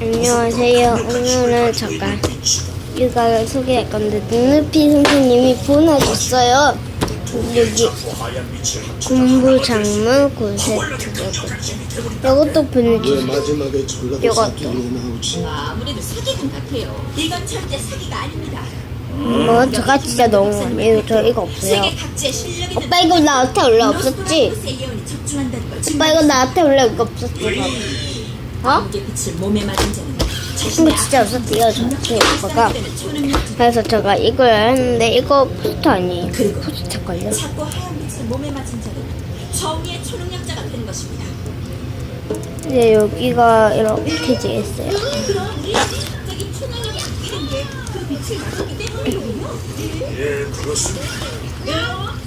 안녕하세요. 오늘은 잠깐 육아를 소개할 건데 눈높이 선생님이 보내줬어요. 여기 공부 장문 콘셉트거든. 이것도. 이건 절대 사기가 아닙니다. 뭐 저가 진짜 너무 많아요. 저 이거 없어요. 오빠 이거 나한테 원래 없었지? 오빠 이거 나한테 원래 이거 없었지? 어? 빛을 몸에 맞은 자는 진짜 없었대요. 저한테 오빠가. 악한 초능력 그래서 제가 이걸 했는데 이거 포스터 아니에요. 포스터걸요? 자꾸 하얀 빛을 몸에 맞은 자는 정의의 초능력자가 되는 것입니다. 근데 여기가 이렇게 돼 있어요. 그럼 우리 갑자기 초능력이 바뀌는 게그 빛을 맞기 때문이군요. 예, 그렇습니다.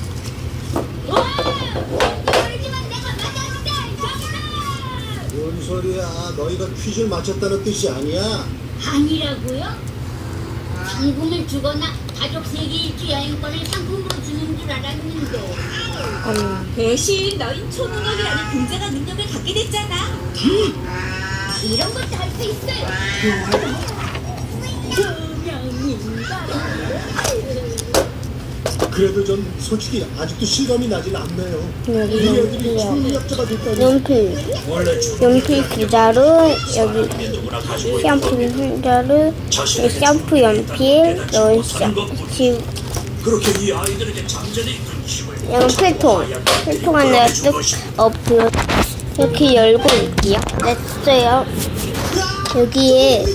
소리야? 너희가 퀴즈를 맞췄다는 뜻이 아니야? 아니라고요? 상금을 주거나 가족 세계 일주 여행권을 상품으로 주는 줄 알았는데 음, 대신 너희 초능력이라는 굉장한 능력을 갖게 됐잖아. 이런 것도 할 수 있어요. 그래도 전 솔직히 아직도 실감이 나질 않네요. 여기 이 애들이 연필이요. 초능력자가 됐다니. 연필, 연필 부자루, 여기 샴푸 부자루, 여기 샴푸 연필, 여기 샴푸, 그렇게 이 아이들에게 잠재돼 있는 힘을 연필통, 필통 안에 쓱 엎어 이렇게 열고 있기요. 냈어요. 여기에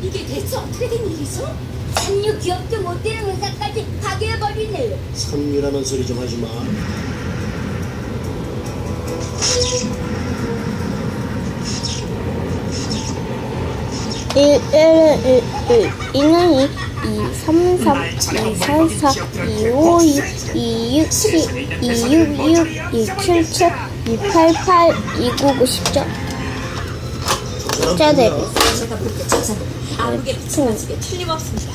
이게 대체 어떻게 된 일이죠? 산유 기업도 못 되는 회사까지 파괴해버리네. 선미라는 소리 좀 하지 마. 일, 일, 일, 일, 이는 이, 이, 삼, 삼, 이, 사, 사, 이, 오, 이, 이, 육, 칠, 이, 육, 육, 이, 칠, 칠, 이, 팔, 팔, 이, 구, 구, 십자. 숫자 대비. 아무개 빛을 맞으게 틀림없습니다.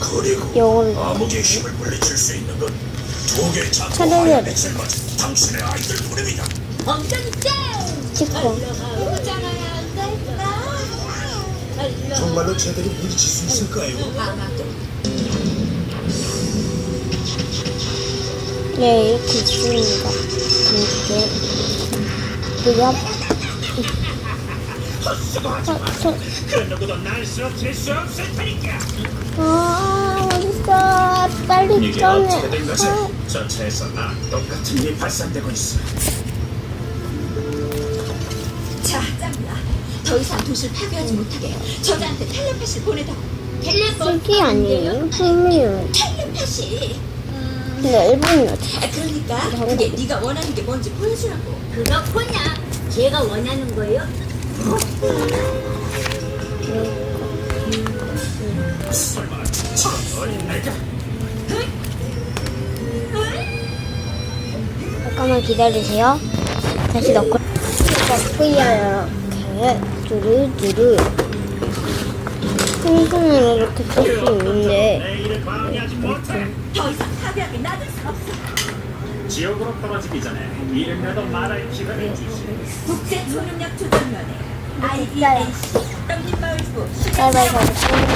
그리고 영어를 암흑의 힘을 물리칠 수 있는 건 두 개의 작고. 하얀 빛을 맞은 당신의 아이들 쎄! 찍고. 보잖아요. 정말로 제대로 물리칠 수 있을까요? 아마도 네, 이렇게 있습니다. 이렇게. 그냥, 그 누구도 날 쓰러뜨릴 수 없을 테니까 아, 어딨어. 빨리 이게. 어떻게 된 거지? 아, 전차에서 나 똑같은 일이 발산되고 있어 자, 짱나. 더 이상 도시를 파괴하지 못하게 저자한테 텔레파시를 보내다오. 텔레폰 이게 아니에요. 분명히. 텔레파시. 근데 일본이요. 아, 그러니까 그게 네가 원하는 게 뭔지 보여주라고. 그렇구나. 제가 원하는 거예요? 잠깐만 기다리세요. 다시 넣고. 넣고요. 이렇게. 두루두루. 풍선을 이렇게 쓸 수 있는데. 지옥으로 떨어지기 전에 이름이라도 말할 기회를 주시 국제 초능력 조정위원회 IDAC 떡잎마을부 빨리 빨리 빨리.